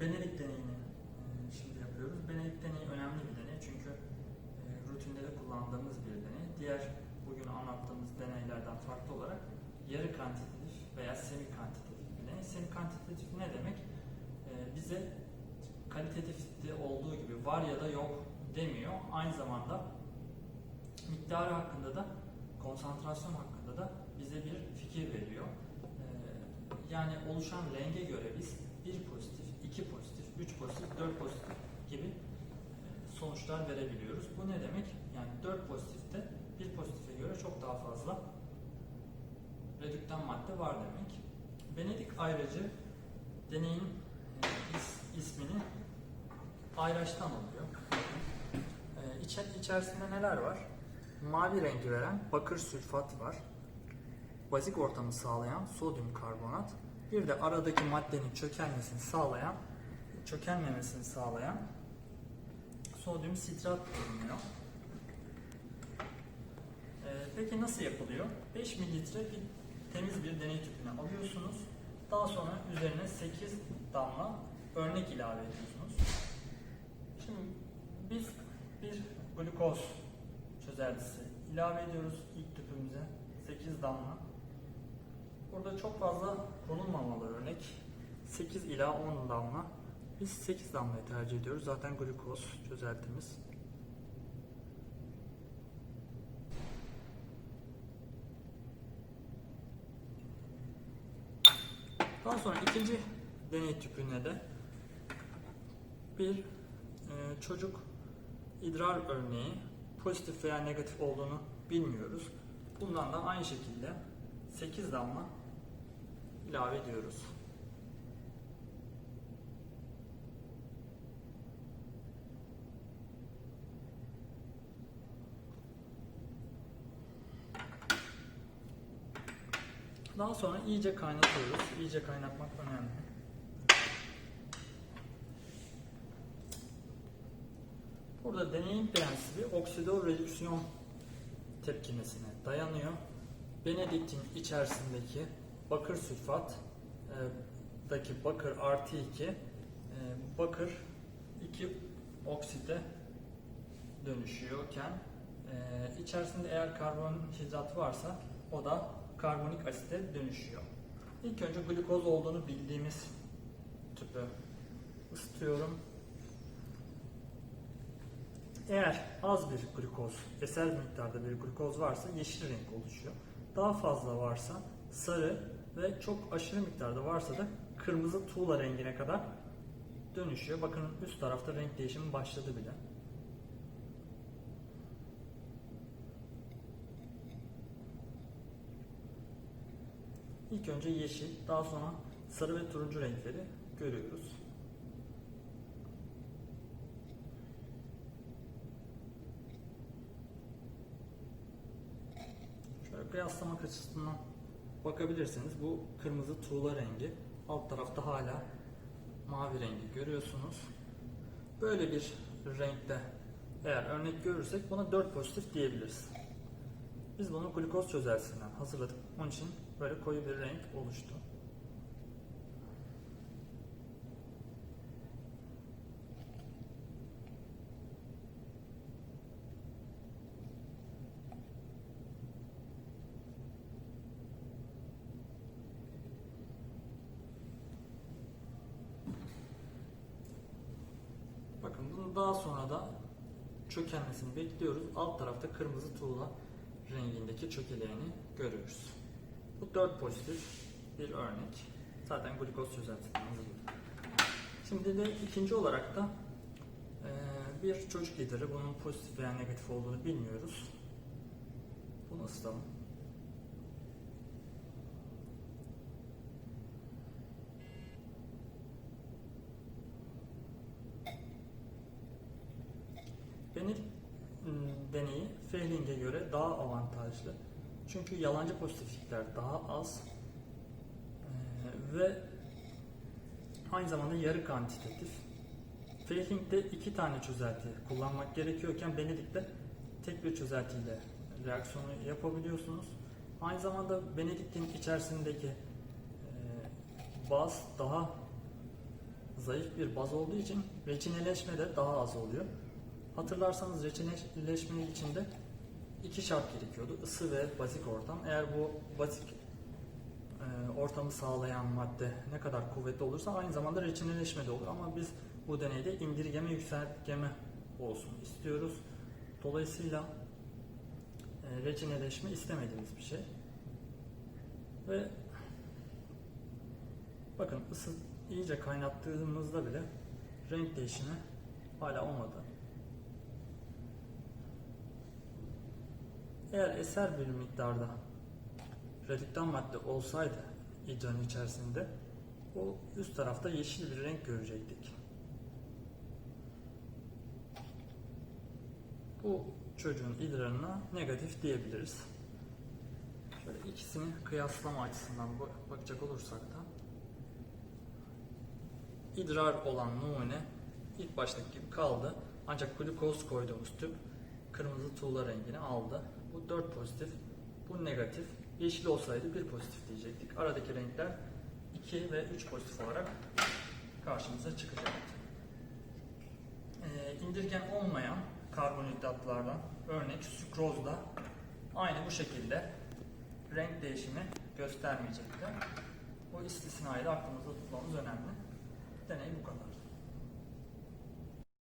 Benedik deneyini e, şimdi yapıyoruz. Benedik deneyi önemli bir deney çünkü e, rutinde de kullandığımız bir deney. Diğer bugün anlattığımız deneylerden farklı olarak yarı kantitatif veya semi kantitatif bir deney. Semi kantitatif ne demek? Bize kalitatifte olduğu gibi var ya da yok demiyor. Aynı zamanda miktarı hakkında da konsantrasyon hakkında da bize bir fikir veriyor. Yani oluşan renge göre biz bir pozitif, iki pozitif, üç pozitif, dört pozitif gibi e, sonuçlar verebiliyoruz. Bu ne demek? Yani dört pozitifte bir pozitife göre çok daha fazla redüktan madde var demek. Benedik ayrıcı deneyin e, is- ismini ayraçtan alıyor. E, içe- içerisinde neler var? Mavi rengi veren bakır sülfat var. Bazik ortamı sağlayan sodyum karbonat. Bir de aradaki maddenin çökelmesini sağlayan, çökelmemesini sağlayan sodyum sitrat bulunuyor. Ee, peki nasıl yapılıyor? 5 mililitre bir temiz bir deney tüpüne alıyorsunuz. Daha sonra üzerine 8 damla örnek ilave ediyorsunuz. Şimdi biz bir glukoz çözeltisi ilave ediyoruz ilk tüpümüze 8 damla. Burada çok fazla konulmamalı örnek. 8 ila 10 damla. Biz 8 damlayı tercih ediyoruz. Zaten glukoz çözeltimiz. Daha sonra ikinci deney tüpüne de bir e, çocuk idrar örneği pozitif veya negatif olduğunu bilmiyoruz. Bundan da aynı şekilde 8 damla ilave ediyoruz. Daha sonra iyice kaynatıyoruz. İyice kaynatmak önemli. Burada deneyin prensibi oksidorredüksiyon tepkimesine dayanıyor. Benediktin içerisindeki bakır sülfat e, daki bakır artı 2 e, bakır 2 oksite dönüşüyorken e, içerisinde eğer karbonhidrat varsa o da karbonik asite dönüşüyor. İlk önce glukoz olduğunu bildiğimiz tüpü ısıtıyorum. Eğer az bir glukoz, eser miktarda bir glukoz varsa yeşil renk oluşuyor. Daha fazla varsa sarı ve çok aşırı miktarda varsa da kırmızı tuğla rengine kadar dönüşüyor. Bakın üst tarafta renk değişimi başladı bile. İlk önce yeşil, daha sonra sarı ve turuncu renkleri görüyoruz. Şöyle kıyaslamak açısından bakabilirsiniz. Bu kırmızı tuğla rengi. Alt tarafta hala mavi rengi görüyorsunuz. Böyle bir renkte eğer örnek görürsek buna 4 pozitif diyebiliriz. Biz bunu glukoz çözeltisinden hazırladık. Onun için böyle koyu bir renk oluştu. Daha sonra da çökelmesini bekliyoruz. Alt tarafta kırmızı tuğla rengindeki çökeleğini görüyoruz. Bu 4 pozitif bir örnek. Zaten glukoz çözeltisinden hazırladık. Şimdi de ikinci olarak da eee, bir çocuk lideri. Bunun pozitif veya negatif olduğunu bilmiyoruz. Bunu ısıtalım. Benedik ım, deneyi Fehling'e göre daha avantajlı. Çünkü yalancı pozitiflikler daha az ve aynı zamanda yarı kantitatif. Fehling'de iki tane çözelti kullanmak gerekiyorken Benedik'te tek bir çözeltiyle reaksiyonu yapabiliyorsunuz. Aynı zamanda Benedik'in içerisindeki baz daha zayıf bir baz olduğu için reçineleşme de daha az oluyor. Hatırlarsanız reçineleşme içinde iki şart gerekiyordu. Isı ve bazik ortam. Eğer bu bazik e, ortamı sağlayan madde ne kadar kuvvetli olursa aynı zamanda reçineleşme de olur. Ama biz bu deneyde indirgeme yükseltgeme olsun istiyoruz. Dolayısıyla e, reçineleşme istemediğimiz bir şey. Ve bakın ısı iyice kaynattığımızda bile renk değişimi hala olmadı. Eğer eser bir miktarda redüktan madde olsaydı idranın içerisinde o üst tarafta yeşil bir renk görecektik. Bu çocuğun idrarına negatif diyebiliriz. Şöyle ikisini kıyaslama açısından bak- bakacak olursak da idrar olan numune ilk baştaki gibi kaldı. Ancak glukoz koyduğumuz tüp kırmızı tuğla rengini aldı. Bu 4 pozitif, bu negatif. Yeşil olsaydı 1 pozitif diyecektik. Aradaki renkler 2 ve 3 pozitif olarak karşımıza çıkacaktı. Ee, indirgen olmayan karbonhidratlardan örnek sukrozda aynı bu şekilde renk değişimi göstermeyecekti. O istisnayı da aklımızda tutmamız önemli. Deney bu kadar.